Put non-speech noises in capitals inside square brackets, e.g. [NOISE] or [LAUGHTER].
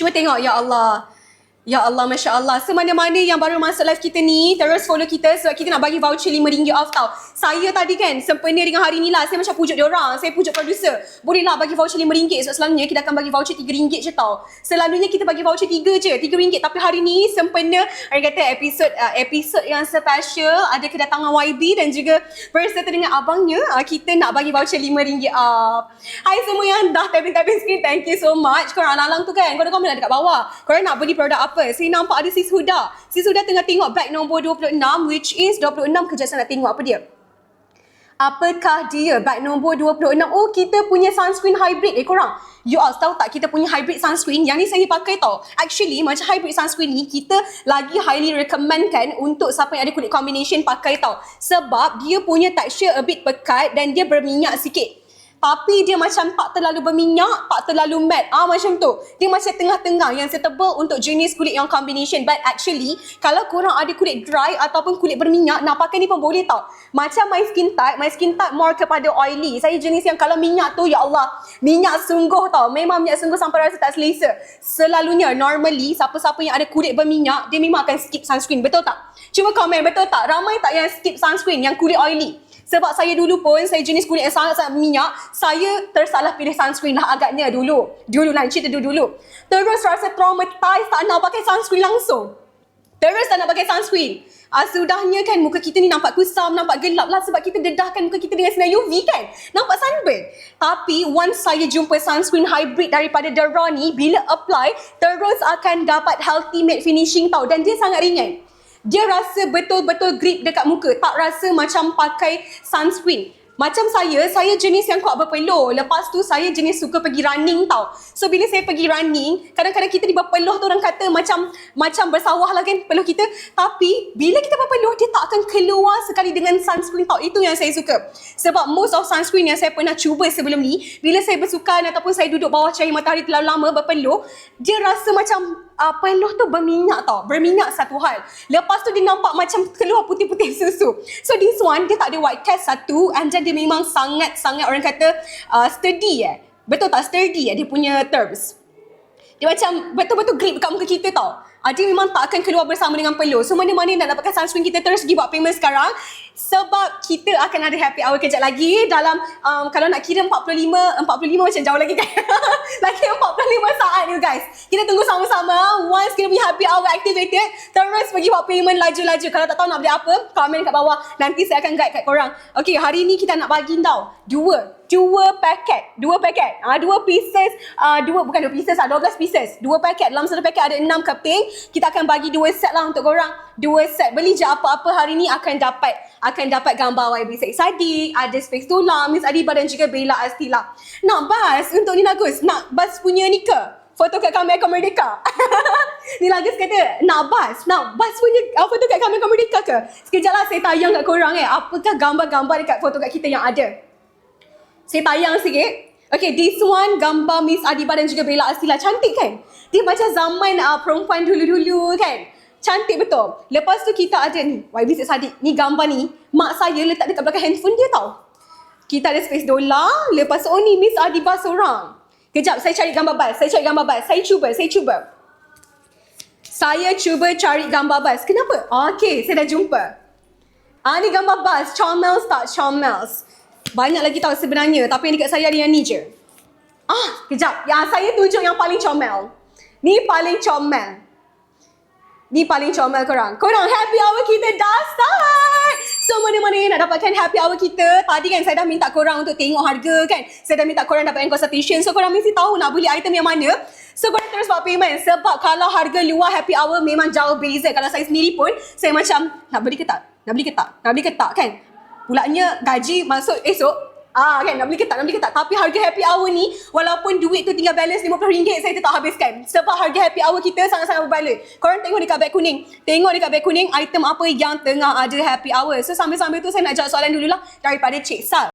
Cuba tengok ya Allah. Ya Allah, Masya Allah. Semana-mana yang baru masuk live kita ni, terus follow kita sebab kita nak bagi voucher RM5 off tau. Saya tadi kan, sempena dengan hari ni lah, saya macam pujuk orang. Saya pujuk producer. Boleh lah bagi voucher RM5 sebab selalunya kita akan bagi voucher RM3 je tau. Selalunya kita bagi voucher 3 je, RM3. Tapi hari ni sempena, orang kata episod uh, episod yang special, ada kedatangan YB dan juga berserta dengan abangnya, uh, kita nak bagi voucher RM5 off. Hai semua yang dah tapping-tapping screen, thank you so much. Korang alang-alang tu kan, korang komen lah dekat bawah. Korang nak beli produk apa? Saya nampak ada Sis Huda. Sis Huda tengah tengok bag nombor 26 which is 26 kejap saya nak tengok apa dia. Apakah dia bag nombor 26? Oh, kita punya sunscreen hybrid eh korang. You all tahu tak kita punya hybrid sunscreen yang ni saya pakai tau. Actually macam hybrid sunscreen ni kita lagi highly recommendkan untuk siapa yang ada kulit combination pakai tau. Sebab dia punya texture a bit pekat dan dia berminyak sikit. Tapi dia macam tak terlalu berminyak, tak terlalu matte. Ah macam tu. Dia macam tengah-tengah yang suitable untuk jenis kulit yang combination. But actually, kalau korang ada kulit dry ataupun kulit berminyak, nak pakai ni pun boleh tau. Macam my skin type, my skin type more kepada oily. Saya jenis yang kalau minyak tu, ya Allah, minyak sungguh tau. Memang minyak sungguh sampai rasa tak selesa. Selalunya, normally, siapa-siapa yang ada kulit berminyak, dia memang akan skip sunscreen. Betul tak? Cuba komen, betul tak? Ramai tak yang skip sunscreen, yang kulit oily? Sebab saya dulu pun, saya jenis kulit yang sangat-sangat minyak, saya tersalah pilih sunscreen lah agaknya dulu. Dulu lah, cerita dulu-dulu. Terus rasa traumatized tak nak pakai sunscreen langsung. Terus tak nak pakai sunscreen. Ah, sudahnya kan muka kita ni nampak kusam, nampak gelap lah sebab kita dedahkan muka kita dengan sinar UV kan. Nampak sunburn. Tapi once saya jumpa sunscreen hybrid daripada Dera ni, bila apply, terus akan dapat healthy matte finishing tau. Dan dia sangat ringan dia rasa betul-betul grip dekat muka. Tak rasa macam pakai sunscreen. Macam saya, saya jenis yang kuat berpeluh. Lepas tu saya jenis suka pergi running tau. So bila saya pergi running, kadang-kadang kita di berpeluh tu orang kata macam macam bersawah lah kan peluh kita. Tapi bila kita berpeluh, dia tak akan keluar sekali dengan sunscreen tau. Itu yang saya suka. Sebab most of sunscreen yang saya pernah cuba sebelum ni, bila saya bersukan ataupun saya duduk bawah cahaya matahari terlalu lama berpeluh, dia rasa macam uh, peluh tu berminyak tau. Berminyak satu hal. Lepas tu dia nampak macam keluar putih-putih susu. So this one, dia tak ada white cast satu and then dia memang sangat-sangat orang kata uh, sturdy eh. Betul tak sturdy eh dia punya terms. Dia macam betul-betul grip kat muka kita tau. Dia memang tak akan keluar bersama dengan peluh. So mana-mana nak dapatkan sunscreen kita terus pergi buat payment sekarang. Sebab kita akan ada happy hour kejap lagi dalam um, kalau nak kira 45, 45 macam jauh lagi kan. [LAUGHS] lagi 45 saat ni guys. Kita tunggu sama-sama. Once kita punya happy hour activated, terus pergi buat payment laju-laju. Kalau tak tahu nak beli apa, komen kat bawah. Nanti saya akan guide kat korang. Okay, hari ni kita nak bagi tau. Dua dua paket, dua paket, ah dua pieces, ah dua bukan dua pieces ah, 12 pieces, dua paket. Dalam satu paket ada enam keping. Kita akan bagi dua set lah untuk korang. Dua set. Beli je apa-apa hari ni akan dapat akan dapat gambar YB Syed Sadiq, ada Space Tulang, Miss Adiba dan juga Bella Astila. Nak bas untuk ni Nagus, nak bas punya ni ke? Foto kat kamera Merdeka. [LAUGHS] ni Lagus kata, nak bas, nak bas punya uh, foto kat kamera Merdeka ke? Sekejap lah saya tayang kat korang eh, apakah gambar-gambar dekat foto kat kita yang ada. Saya tayang sikit. Okay, this one gambar Miss Adiba dan juga Bella Astila. Cantik kan? Dia macam zaman uh, perempuan dulu-dulu kan? Cantik betul. Lepas tu kita ada ni, YB Syed Sadiq. Ni gambar ni, mak saya letak dekat belakang handphone dia tau. Kita ada space dolar. Lepas tu, oh ni Miss Adiba seorang. Kejap, saya cari gambar bas. Saya cari gambar bas. Saya cuba, saya cuba. Saya cuba cari gambar bas. Kenapa? Okay, saya dah jumpa. Ah, ni gambar bas. Charmels tak Charmels. Banyak lagi tahu sebenarnya tapi yang dekat saya ada yang ni je. Ah, kejap. Yang saya tunjuk yang paling comel. Ni paling comel. Ni paling comel korang. Korang happy hour kita dah start. So mana-mana yang nak dapatkan happy hour kita. Tadi kan saya dah minta korang untuk tengok harga kan. Saya dah minta korang dapatkan consultation. So korang mesti tahu nak beli item yang mana. So korang terus buat payment. Sebab kalau harga luar happy hour memang jauh beza. Kalau saya sendiri pun saya macam nak beli ke tak? Nak beli ke tak? Nak beli ke tak kan? Pulaknya gaji masuk esok Ah kan nak beli ke tak nak beli ke tak tapi harga happy hour ni walaupun duit tu tinggal balance RM50 saya tetap habiskan sebab harga happy hour kita sangat-sangat berbaloi. Korang tengok dekat beg kuning. Tengok dekat beg kuning item apa yang tengah ada happy hour. So sambil-sambil tu saya nak jawab soalan dululah daripada Cik Sal.